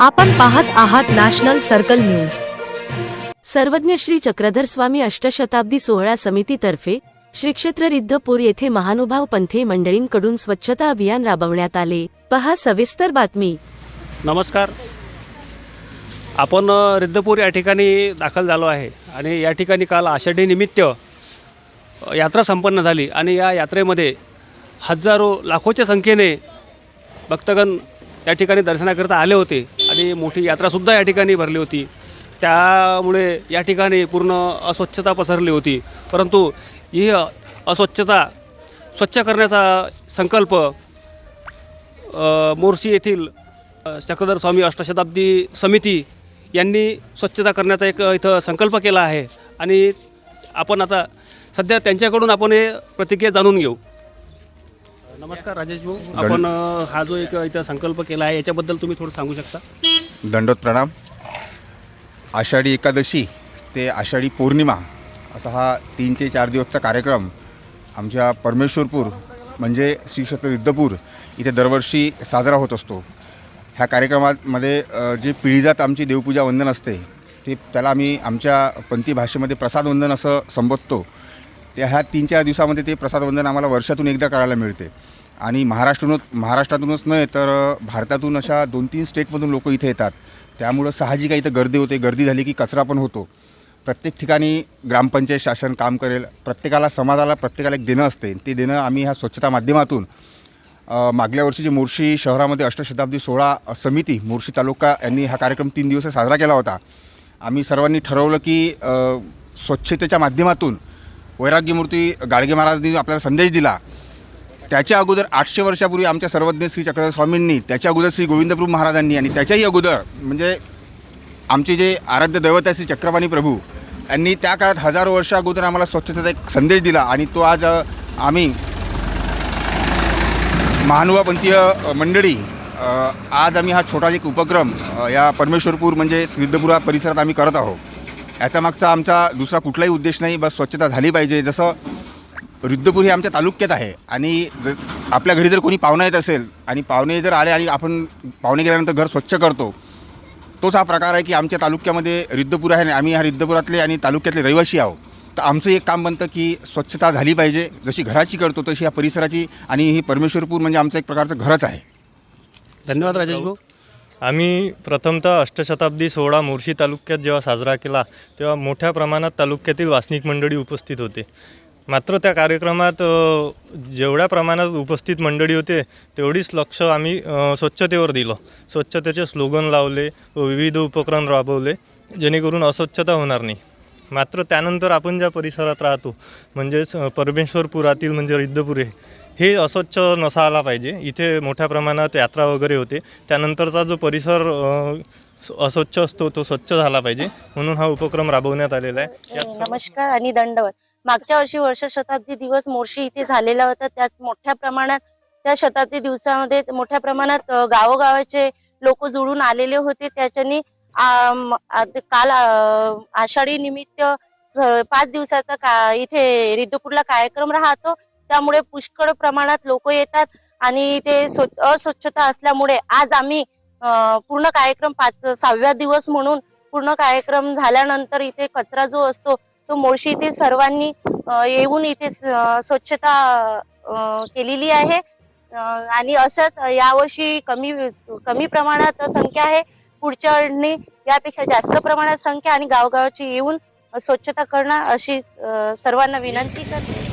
आपण पाहत आहात नॅशनल सर्कल न्यूज. सर्वज्ञ श्री चक्रधर स्वामी अष्टशताब्दी सोहळा समितीतर्फे श्री क्षेत्र रिद्धपूर येथे महानुभाव पंथे मंडळींकडून स्वच्छता अभियान राबवण्यात आले. पहा सविस्तर बातमी. नमस्कार. आपण रिद्धपूर या ठिकाणी दाखल झालो आहे आणि या ठिकाणी काल आषाढी निमित्त यात्रा संपन्न झाली आणि या यात्रेमध्ये हजारो लाखोच्या संख्येने भक्तगण या ठिकाणी दर्शनाकरिता आले होते. आणि मोठी यात्रासुद्धा या ठिकाणी भरली होती. त्यामुळे या ठिकाणी पूर्ण अस्वच्छता पसरली होती. परंतु ही अस्वच्छता स्वच्छ करण्याचा संकल्प मोर्शी येथील चक्रधर स्वामी अष्टशताब्दी समिती यांनी स्वच्छता करण्याचा एक इथं संकल्प केला आहे. आणि आपण आता सध्या त्यांच्याकडून आपण हे प्रतिक्रिया जाणून घेऊ. नमस्कार राजेश भाऊ. आपण हा जो एक इथं संकल्प केला आहे याच्याबद्दल तुम्ही थोडं सांगू शकता? दंडोत प्रणाम आषाढी एकादशी ते आषाढी पौर्णिमा असा हा तीन ते चार दिवसचा कार्यक्रम आमच्या परमेश्वरपूर म्हणजे श्री क्षेत्र युद्धपूर इथे दरवर्षी साजरा होत असतो. ह्या कार्यक्रमामध्ये जी जे पिढीजात आमची देवपूजा वंदन असते ते त्याला आम्ही आमच्या पंथी भाषेमध्ये प्रसाद वंदन असं संबोधतो. त्या ह्या तीन चार दिवसामध्ये ते प्रसाद वंदन आम्हाला वर्षातून एकदा करायला मिळते. आणि महाराष्ट्रातून महाराष्ट्रातूनच नाही तर भारतातून अशा दोन तीन स्टेटमधून लोक इथे येतात. त्यामुळं साहजिक इथं गर्दी होते गर्दी झाली की कचरा पण होतो. प्रत्येक ठिकाणी ग्रामपंचायत शासन काम करेल प्रत्येकाला समाजाला प्रत्येकाला एक देणं असते. ते देणं आम्ही ह्या स्वच्छता माध्यमातून मागल्या वर्षी जे मोर्शी शहरामध्ये अष्टशताब्दी सोळा समिती मोर्शी तालुका यांनी हा कार्यक्रम तीन दिवस साजरा केला होता. आम्ही सर्वांनी ठरवलं की स्वच्छतेच्या माध्यमातून वैराग्यमूर्ती गाडगे महाराजांनी आपल्याला संदेश दिला. त्याच्या अगोदर आठशे वर्षापूर्वी आमच्या सर्वज्ञ श्री चक्रधर स्वामींनी त्याच्या अगोदर श्री गोविंदप्रभू महाराजांनी आणि त्याच्याही अगोदर म्हणजे आमचे जे आराध्य दैवत आहे श्री चक्रपाणी प्रभू यांनी त्या काळात हजारो वर्ष अगोदर आम्हाला स्वच्छतेचा एक संदेश दिला आणि तो आज आम्ही महानुभापंथीय मंडळी आज आम्ही हा छोटा एक उपक्रम या परमेश्वरपूर म्हणजे सिद्धपुरा परिसरात आम्ही करत आहोत. याचा मागचा आमचा दुसरा कुठलाही उद्देश नाही बस स्वच्छता झाली पाहिजे. जसं रिद्धपूर हे आमच्या तालुक्यात आहे. आणि जर आपल्या घरी जर कोणी पाहुणा येत असेल आणि पाहुणे जर आले आणि आपण पाहुणे गेल्यानंतर घर स्वच्छ करतो तोच हा प्रकार आहे की आमच्या तालुक्यामध्ये रिद्धपूर आहे आणि आम्ही ह्या रिद्धपुरातले आणि तालुक्यातले रहिवासी आहोत. तर आमचं एक काम बनतं की स्वच्छता झाली पाहिजे. जशी घराची करतो तशी या परिसराची आणि ही परमेश्वरपूर म्हणजे आमचं एक प्रकारचं घरच आहे. धन्यवाद राजेश भाऊ. आम्ही प्रथमतः अष्टशताब्दी सोहळा मोर्शी तालुक्यात जेव्हा साजरा केला तेव्हा मोठ्या प्रमाणात तालुक्यातील वासनिक मंडळी उपस्थित होते. मात्र त्या कार्यक्रमात जेवढ्या प्रमाणात उपस्थित मंडळी होते तेवढीच लक्ष आम्ही स्वच्छतेवर दिलं. स्वच्छतेचे स्लोगन लावले व विविध उपक्रम राबवले जेणेकरून अस्वच्छता होणार नाही. मात्र त्यानंतर आपण ज्या परिसरात राहतो म्हणजेच परमेश्वरपुरातील म्हणजे रिद्धपुरे हे अस्वच्छ नसायला पाहिजे. इथे मोठ्या प्रमाणात यात्रा वगैरे होते. त्यानंतरचा जो परिसर अस्वच्छ असतो तो स्वच्छ झाला पाहिजे. म्हणून हा उपक्रम राबवण्यात आलेला आहे. हो, नमस्कार आणि दंडवत. मागच्या वर्षी वर्ष शताब्दी दिवस मोर्शी इथे झालेला होता. त्यात मोठ्या प्रमाणात त्या शताब्दी दिवसामध्ये मोठ्या प्रमाणात गावोगावाचे लोक जुळून आलेले होते. त्याच्यानी काल आषाढी निमित्त पाच दिवसाचा का इथे रिद्धपूरला कार्यक्रम राहतो. त्यामुळे पुष्कळ प्रमाणात लोक येतात आणि ते स्व- अस्वच्छता असल्यामुळे आज आम्ही पूर्ण कार्यक्रम पाच सहाव्या दिवस म्हणून पूर्ण कार्यक्रम झाल्यानंतर इथे कचरा जो असतो तो मोर्शी येथे सर्वांनी येऊन इथे स्वच्छता केलेली आहे. आणि असंच यावर्षी कमी कमी प्रमाणात संख्या आहे. पुढच्या वेळी यापेक्षा जास्त प्रमाणात संख्या आणि गावगावाची येऊन स्वच्छता करणं अशी सर्वांना विनंती करते.